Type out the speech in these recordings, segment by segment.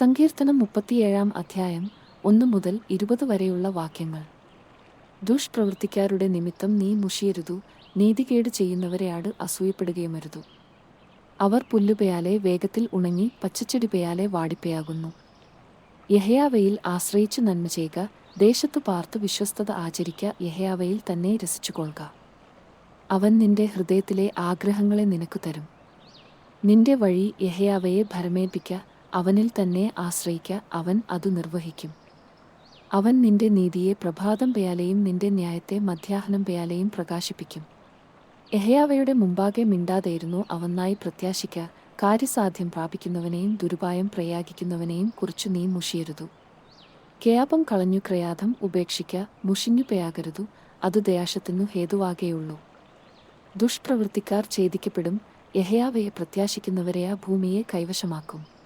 സങ്കീർത്തനം മുപ്പത്തിയേഴാം അധ്യായം ഒന്നു മുതൽ ഇരുപത് വരെയുള്ള വാക്യങ്ങൾ. ദുഷ്പ്രവൃത്തിക്കാരുടെ നിമിത്തം നീ മുഷിയരുതു നീതികേട് ചെയ്യുന്നവരെയാട് അസൂയപ്പെടുകയുമരുതു. അവർ പുല്ലുപയാലെ വേഗത്തിൽ ഉണങ്ങി പച്ചച്ചെടിപയാലെ വാടിപ്പയാകുന്നു. യഹയാവയിൽ ആശ്രയിച്ചു നന്മ ചെയ്യുക ദേശത്ത് പാർത്ത് വിശ്വസ്തത ആചരിക്ക യഹയാവയിൽ തന്നെ രസിച്ചുകൊള്ളുക അവൻ നിന്റെ ഹൃദയത്തിലെ ആഗ്രഹങ്ങളെ നിനക്ക് തരും. നിന്റെ വഴി യഹയാവയെ ഭരമേൽപ്പിക്ക അവനിൽ തന്നെ ആശ്രയിക്ക അവൻ അത് നിർവഹിക്കും. അവൻ നിന്റെ നീതിയെ പ്രഭാതം പെയാലെയും നിന്റെ ന്യായത്തെ മധ്യാഹ്നം പെയാലെയും പ്രകാശിപ്പിക്കും. എഹയാവയുടെ മുമ്പാകെ മിണ്ടാതെയിരുന്നു അവനായി പ്രത്യാശിക്ക കാര്യസാധ്യം പ്രാപിക്കുന്നവനെയും ദുരുപായം പ്രയാഗിക്കുന്നവനെയും കുറിച്ചു നീ മുഷിയരുതു. കേയാപം കളഞ്ഞു ക്രയാധം ഉപേക്ഷിക്ക മുഷിഞ്ഞു പെയാകരുതു അത് ദയാശത്തിനു ഹേതുവാകേയുള്ളൂ. ദുഷ്പ്രവൃത്തിക്കാർ ഛേദിക്കപ്പെടും യഹയാവയെ പ്രത്യാശിക്കുന്നവരെയാ ഭൂമിയെ കൈവശമാക്കും.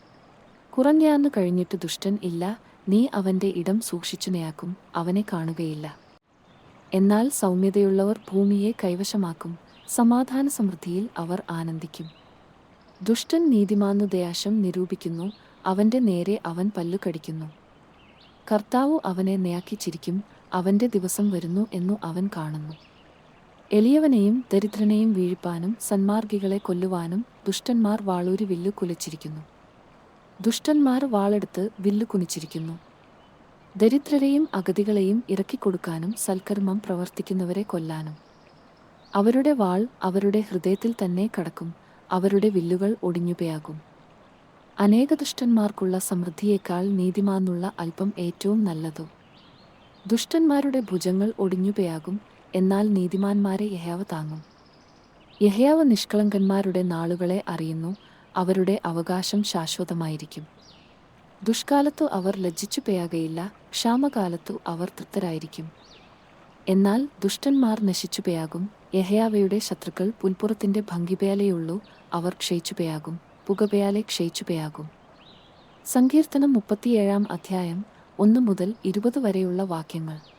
കുറഞ്ഞാന്നു കഴിഞ്ഞിട്ട് ദുഷ്ടൻ ഇല്ല നീ അവന്റെ ഇടം സൂക്ഷിച്ചുനയാക്കും അവനെ കാണുകയില്ല. എന്നാൽ സൗമ്യതയുള്ളവർ ഭൂമിയെ കൈവശമാക്കും സമാധാന സമൃദ്ധിയിൽ അവർ ആനന്ദിക്കും. ദുഷ്ടൻ നീതിമാന്നു ദയാശം നിരൂപിക്കുന്നു അവന്റെ നേരെ അവൻ പല്ലു കടിക്കുന്നു. കർത്താവ് അവനെ നയാക്കിച്ചിരിക്കും അവന്റെ ദിവസം വരുന്നു എന്നു അവൻ കാണുന്നു. എളിയവനെയും ദരിദ്രനെയും വീഴിപ്പാനും സന്മാർഗികളെ കൊല്ലുവാനും ദുഷ്ടന്മാർ വാളൂരി വില്ലു കുലച്ചിരിക്കുന്നു. ദുഷ്ടന്മാർ വാളെടുത്ത് വില്ലു കുനിച്ചിരിക്കുന്നു. ദരിദ്രരെയും അഗതികളെയും ഇറക്കിക്കൊടുക്കാനും സൽക്കർമ്മം പ്രവർത്തിക്കുന്നവരെ കൊല്ലാനും. അവരുടെ വാൾ അവരുടെ ഹൃദയത്തിൽ തന്നെ കടക്കും അവരുടെ വില്ലുകൾ ഒടിഞ്ഞുപയാകും. അനേക ദുഷ്ടന്മാർക്കുള്ള സമൃദ്ധിയേക്കാൾ നീതിമാന്നുള്ള അല്പം ഏറ്റവും നല്ലതു. ദുഷ്ടന്മാരുടെ ഭുജങ്ങൾ ഒടിഞ്ഞുപയാകും എന്നാൽ നീതിമാന്മാരെ യഹയാവ് താങ്ങും. യഹയാവ് നിഷ്കളങ്കന്മാരുടെ നാളുകളെ അറിയുന്നു അവരുടെ അവകാശം ശാശ്വതമായിരിക്കും. ദുഷ്കാലത്തു അവർ ലജ്ജിച്ചു പേയാകയില്ല ക്ഷാമകാലത്തു അവർ തൃപ്തരായിരിക്കും. എന്നാൽ ദുഷ്ടന്മാർ നശിച്ചു പേയാകും യഹയാവയുടെ ശത്രുക്കൾ പുൽപ്പുറത്തിന്റെ ഭംഗിപയാലെയുള്ളൂ അവർ ക്ഷയിച്ചുപയാകും പുകപയാലെ ക്ഷയിച്ചുപയാകും സങ്കീർത്തനം മുപ്പത്തിയേഴാം അധ്യായം ഒന്ന് മുതൽ ഇരുപത് വരെയുള്ള വാക്യങ്ങൾ.